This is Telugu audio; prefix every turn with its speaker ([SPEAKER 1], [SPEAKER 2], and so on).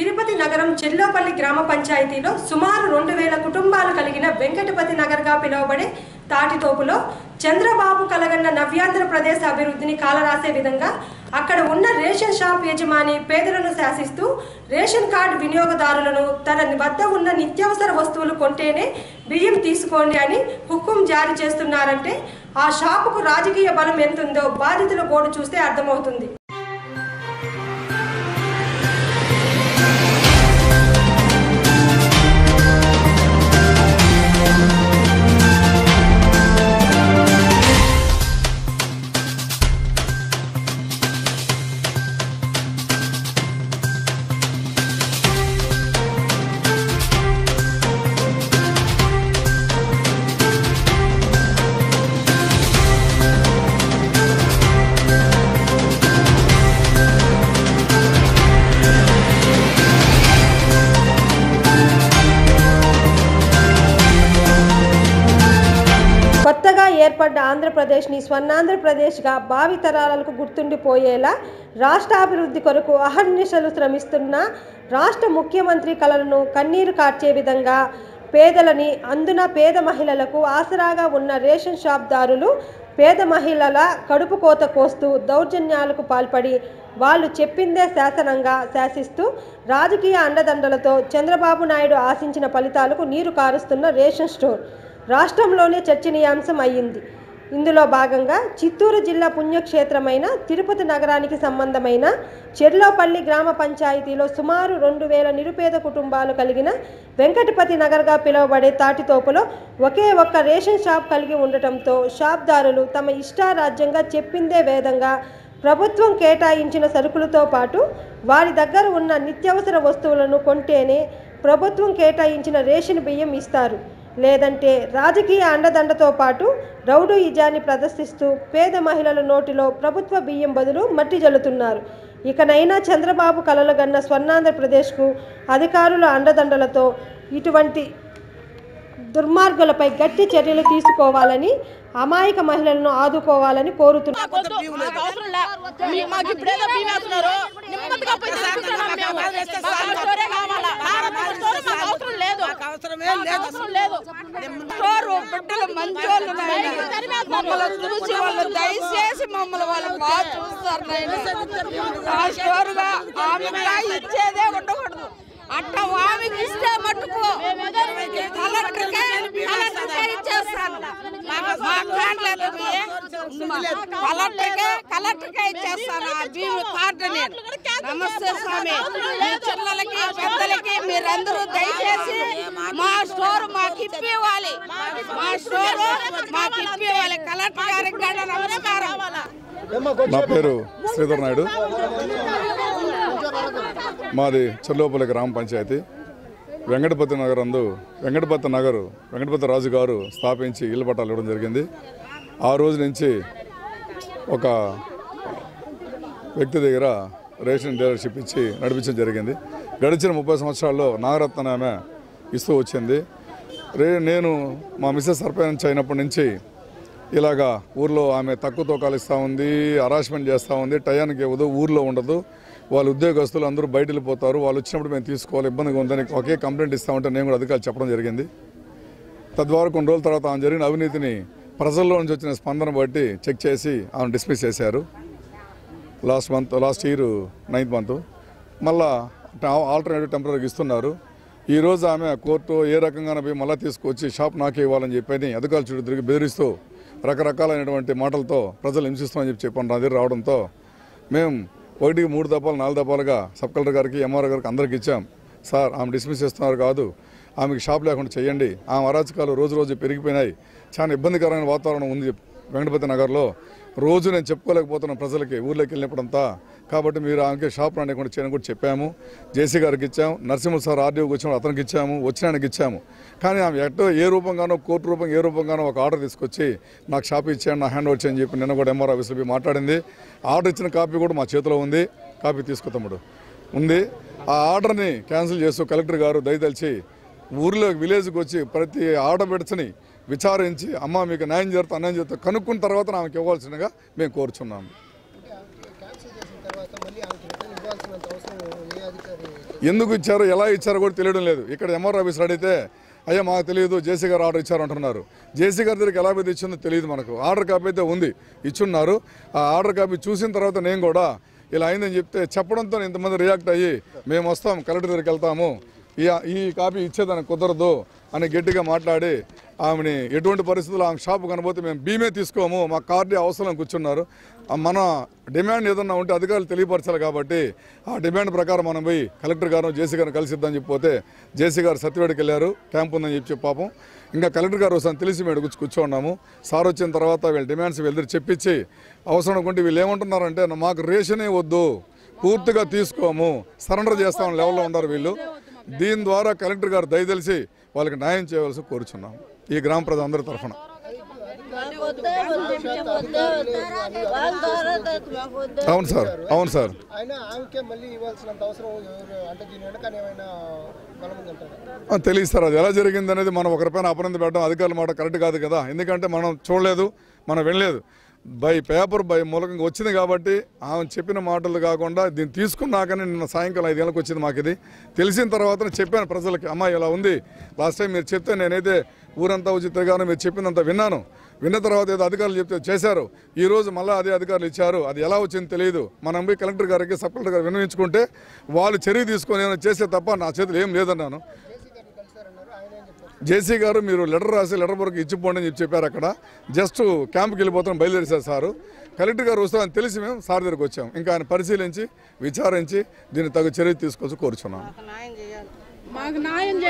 [SPEAKER 1] తిరుపతి నగరం చెల్లోపల్లి గ్రామ పంచాయతీలో సుమారు రెండు వేల కుటుంబాలు కలిగిన వెంకటపతి నగర్గా పిలువబడే తాటితోపులో చంద్రబాబు కలగన్న నవ్యాంధ్రప్రదేశ్ అభివృద్ధిని కాలరాసే విధంగా అక్కడ ఉన్న రేషన్ షాప్ యజమాని పేదలను శాసిస్తూ రేషన్ కార్డు వినియోగదారులను తన వద్ద ఉన్న నిత్యావసర వస్తువులు కొంటేనే బియ్యం తీసుకోండి అని హుక్కుం జారీ చేస్తున్నారంటే ఆ షాపుకు రాజకీయ బలం ఎంతుందో బాధితుల గోడు చూస్తే అర్థమవుతుంది. Thank you. కొత్తగా ఏర్పడ్డ ఆంధ్రప్రదేశ్ని స్వర్ణాంధ్రప్రదేశ్గా భావితరాలకు గుర్తుండిపోయేలా రాష్ట్ర అభివృద్ధి కొరకు అహర్నిశలు శ్రమిస్తున్న రాష్ట్ర ముఖ్యమంత్రి కళలను కన్నీరు కార్చే విధంగా పేదలని అందున పేద మహిళలకు ఆసరాగా ఉన్న రేషన్ షాప్దారులు పేద మహిళల కడుపు కోత కోస్తూ దౌర్జన్యాలకు పాల్పడి వాళ్ళు చెప్పిందే శాసనంగా శాసిస్తూ రాజకీయ అండదండలతో చంద్రబాబు నాయుడు ఆశించిన ఫలితాలకు నీరు కారుస్తున్న రేషన్ స్టోర్. రాష్ట్రంలోనే చర్చనీయాంశం అయ్యింది. ఇందులో భాగంగా చిత్తూరు జిల్లా పుణ్యక్షేత్రమైన తిరుపతి నగరానికి సంబంధమైన చెర్లోపల్లి గ్రామ పంచాయతీలో సుమారు రెండు వేల నిరుపేద కుటుంబాలు కలిగిన వెంకటపతి నగర్గా పిలువబడే తాటితోపులో ఒకే ఒక్క రేషన్ షాప్ కలిగి ఉండటంతో షాప్దారులు తమ ఇష్టారాజ్యంగా చెప్పిందే వేదంగా ప్రభుత్వం కేటాయించిన సరుకులతో పాటు వారి దగ్గర ఉన్న నిత్యావసర వస్తువులను కొంటేనే ప్రభుత్వం కేటాయించిన రేషన్ బియ్యం ఇస్తారు. లేదంటే రాజకీయ అండదండతో పాటు రౌడు ఇజాన్ని ప్రదర్శిస్తూ పేద మహిళల నోటిలో ప్రభుత్వ బియ్యం బదులు మట్టి జల్లుతున్నారు. ఇకనైనా చంద్రబాబు కలలుగన్న స్వర్ణాంధ్రప్రదేశ్కు అధికారుల అండదండలతో ఇటువంటి దుర్మార్గులపై గట్టి చర్యలు తీసుకోవాలని అమాయక మహిళలను ఆదుకోవాలని కోరుతున్నారు
[SPEAKER 2] లేదు.
[SPEAKER 3] బిడ్డలు మంచోళ్ళు నాయన. మమ్మల్ని చూసి వాళ్ళు దయచేసి మమ్మల్ని వాళ్ళు బాగా చూస్తారు ఆ స్టోరుగా ఆమెగా ఇచ్చేదే ఉండకూడదు. అట్ట ఆమెకి ఇస్తే మట్టుకు కలెక్టర్కే కలెక్టర్కే ఇచ్చేస్తాను. మా కార్డులకి కలెక్టర్కే కలెక్టర్కే ఇచ్చేస్తాను ఆ భీము కార్డు నేను. నమస్తే స్వామి. మీ చిన్నలకి పెద్దలకి మీరందరూ దయచేసి మాకు ఇప్పివ్వాలి మా స్టోర్ మాకు ఇప్పివ్వాలి కలెక్టర్ గారికి కూడా నమస్కారం.
[SPEAKER 4] నా పేరు శ్రీధర్ నాయుడు. మాది చెర్లోపల్లి గ్రామ పంచాయతీ. వెంకటపతి నగర్ అందు వెంకటపతి నగర్ వెంకటపతి రాజు గారు స్థాపించి ఇల్లు పట్టాలు ఇవ్వడం జరిగింది. ఆ రోజు నుంచి ఒక వ్యక్తి దగ్గర రేషన్ డీలర్షిప్ ఇచ్చి నడిపించడం జరిగింది. గడిచిన ముప్పై సంవత్సరాల్లో నాగరత్న ఆమె ఇస్తూ వచ్చింది. రే నేను మా మిస్సెస్ సర్పంచ్ అయినప్పటి నుంచి ఇలాగా ఊర్లో ఆమె తక్కువ తూకాలు ఇస్తూ ఉంది హరాస్మెంట్ చేస్తూ ఉంది టయానికి ఇవ్వదు ఊర్లో ఉండదు. వాళ్ళ ఉద్యోగస్తులు అందరూ బయట వెళ్ళిపోతారు. వాళ్ళు వచ్చినప్పుడు మేము తీసుకోవాలి ఇబ్బందిగా ఉందని ఒకే కంప్లైంట్ ఇస్తా ఉంటే నేను కూడా అధికారులు చెప్పడం జరిగింది. తద్వారా కొన్ని రోజుల తర్వాత ఆమె జరిగిన అవినీతిని ప్రజల్లో నుంచి వచ్చిన స్పందన బట్టి చెక్ చేసి ఆమెను డిస్మిస్ చేశారు. Last month last year ninth month మళ్ళా ఆల్టర్నేటివ్ టెంపరీగా ఇస్తున్నారు. ఈ రోజు ఆమె కోర్టు ఏ రకంగా పోయి మళ్ళీ తీసుకొచ్చి షాప్ నాకే ఇవ్వాలని చెప్పని అధికారులు చుట్టూ తిరిగి బెదిరిస్తూ రకరకాలైనటువంటి మాటలతో ప్రజలు హింసిస్తామని చెప్పి చెప్పండి నా దగ్గర రావడంతో మేము ఒకటికి మూడు దఫాలు నాలుగు దఫాలుగా సబ్ కలెక్టర్ గారికి ఎంఆర్ గారికి అందరికి ఇచ్చాం. సార్ ఆమె డిస్మిస్ చేస్తున్నారు కాదు. ఆమెకి షాప్ లేకుండా చేయండి. ఆమె అరాచకాలు రోజు రోజు పెరిగిపోయినాయి. చాలా ఇబ్బందికరమైన వాతావరణం ఉంది. వెంకటపతి నగర్లో రోజు నేను చెప్పుకోలేకపోతున్నాను ప్రజలకి ఊర్లోకి వెళ్ళినప్పుడంతా. కాబట్టి మీరు ఆమెకి షాప్ రానికుండా చేయని కూడా చెప్పాము. జేసీ గారికి ఇచ్చాము. నరసింహ సార్ ఆర్డీఓకి వచ్చాము అతనికి ఇచ్చాము. వచ్చిన ఆయనకి ఇచ్చాము. కానీ ఆమె ఎట్టో ఏ రూపంగానో కోర్టు రూపంగా ఏ రూపంగానో ఒక ఆర్డర్ తీసుకొచ్చి నాకు షాప్ ఇచ్చాను నా హ్యాండ్ ఓవర్ చేయని చెప్పి నిన్న కూడా ఎంఆర్ ఆఫీస్లో మాట్లాడింది. ఆర్డర్ ఇచ్చిన కాపీ కూడా మా చేతిలో ఉంది. కాపీ తీసుకో తమ్ముడు. ఉంది. ఆ ఆర్డర్ని క్యాన్సిల్ చేస్తూ కలెక్టర్ గారు దయదలిచి ఊర్లో విలేజ్కి వచ్చి ప్రతి ఆర్డర్ పెడచని విచారించి అమ్మ మీకు న్యాయం జరుగుతా అన్యాయం చేస్తా కనుక్కున్న తర్వాత ఆమెకి ఇవ్వాల్సిందిగా మేము కోరుచున్నాము. ఎందుకు ఇచ్చారో ఎలా ఇచ్చారో కూడా తెలియడం లేదు. ఇక్కడ ఎంఆర్ ఆఫీసర్ అడిగితే అయ్యా మాకు తెలియదు జేసీ గారు ఆర్డర్ ఇచ్చారు అంటున్నారు. జేసీ గారి దగ్గరికి ఎలా పెద్ద ఇచ్చిందో తెలియదు మనకు. ఆర్డర్ కాపీ అయితే ఉంది ఇచ్చున్నారు. ఆ ఆర్డర్ కాపీ చూసిన తర్వాత నేను కూడా ఇలా అయిందని చెప్తే చెప్పడంతో ఇంతమంది రియాక్ట్ అయ్యి మేము వస్తాం కలెక్టర్ దగ్గరికి వెళ్తాము. ఈ కాపీ ఇచ్చేదానికి కుదరదు అని గట్టిగా మాట్లాడి ఆమెని ఎటువంటి పరిస్థితుల్లో ఆమె షాపు కనబోతే మేము బీమే తీసుకోము మా కార్డు అవసరం కూర్చున్నారు. మన డిమాండ్ ఏదన్నా ఉంటే అధికారులు తెలియపరచాలి కాబట్టి ఆ డిమాండ్ ప్రకారం మనం పోయి కలెక్టర్ గారు జేసీ గారిని కలిసిద్దామని చెప్పిపోతే జేసీ గారు సత్యవేడికి వెళ్ళారు క్యాంప్ ఉందని చెప్పి చెప్పి పాపం. ఇంకా కలెక్టర్ గారు ఒకసారి తెలిసి మేము కూర్చు కూర్చోన్నాము సార్ వచ్చిన తర్వాత వీళ్ళ డిమాండ్స్ వెళ్ళి చెప్పించి అవసరం అనుకుంటే వీళ్ళు ఏమంటున్నారంటే మాకు రేషనే వద్దు పూర్తిగా తీసుకోము సరెండర్ చేస్తామని లెవెల్లో ఉన్నారు వీళ్ళు. దీని ద్వారా కలెక్టర్ గారు దయదలిసి వాళ్ళకి న్యాయం చేయవలసి కోరుచున్నాం ఈ గ్రామ ప్రజలందరి తరఫున. అవును సార్ అవును సార్. తెలియదు సార్ అది ఎలా జరిగింది అనేది మనం ఒకరిపైన అపనంద పెట్టడం అధికారుల మాట కరెక్ట్ కాదు కదా. ఎందుకంటే మనం చూడలేదు మనం వినలేదు. బై పేపర్ బై మూలకంగా వచ్చింది కాబట్టి ఆమె చెప్పిన మాటలు కాకుండా దీన్ని తీసుకున్నాకనే నిన్న సాయంకాలం ఐదు గంటలకు వచ్చింది మాకు ఇది తెలిసిన తర్వాత చెప్పాను ప్రజలకి అమ్మా ఇలా ఉంది. లాస్ట్ టైం మీరు చెప్తే నేనైతే ఊరంతా వచ్చి తిరగాను మీరు చెప్పిందంతా విన్నాను. విన్న తర్వాత ఏదో అధికారులు చెప్తే చేశారు. ఈ రోజు మళ్ళీ అదే అధికారులు ఇచ్చారు. అది ఎలా వచ్చింది తెలియదు. మనం పోయి కలెక్టర్ గారికి సబ్ కలెక్టర్ గారు విన్నవించుకుంటే వాళ్ళు చర్య తీసుకొని ఏమైనా చేసే తప్ప నా చేతులు ఏం లేదన్నాను. జేసీ గారు మీరు లెటర్ రాసి లెటర్ వరకు ఇచ్చిపోండి అని చెప్పి చెప్పారు అక్కడ. జస్ట్ క్యాంప్కి వెళ్ళిపోతాం బయలుదేరేశారు సారు. కలెక్టర్ గారు వస్తారని తెలిసి మేము సార్ దగ్గరికి వచ్చాం. ఇంకా ఆయన పరిశీలించి విచారించి దీన్ని తగు చర్య తీసుకోవచ్చు కోరుచున్నాం.
[SPEAKER 2] మాకు న్యాయం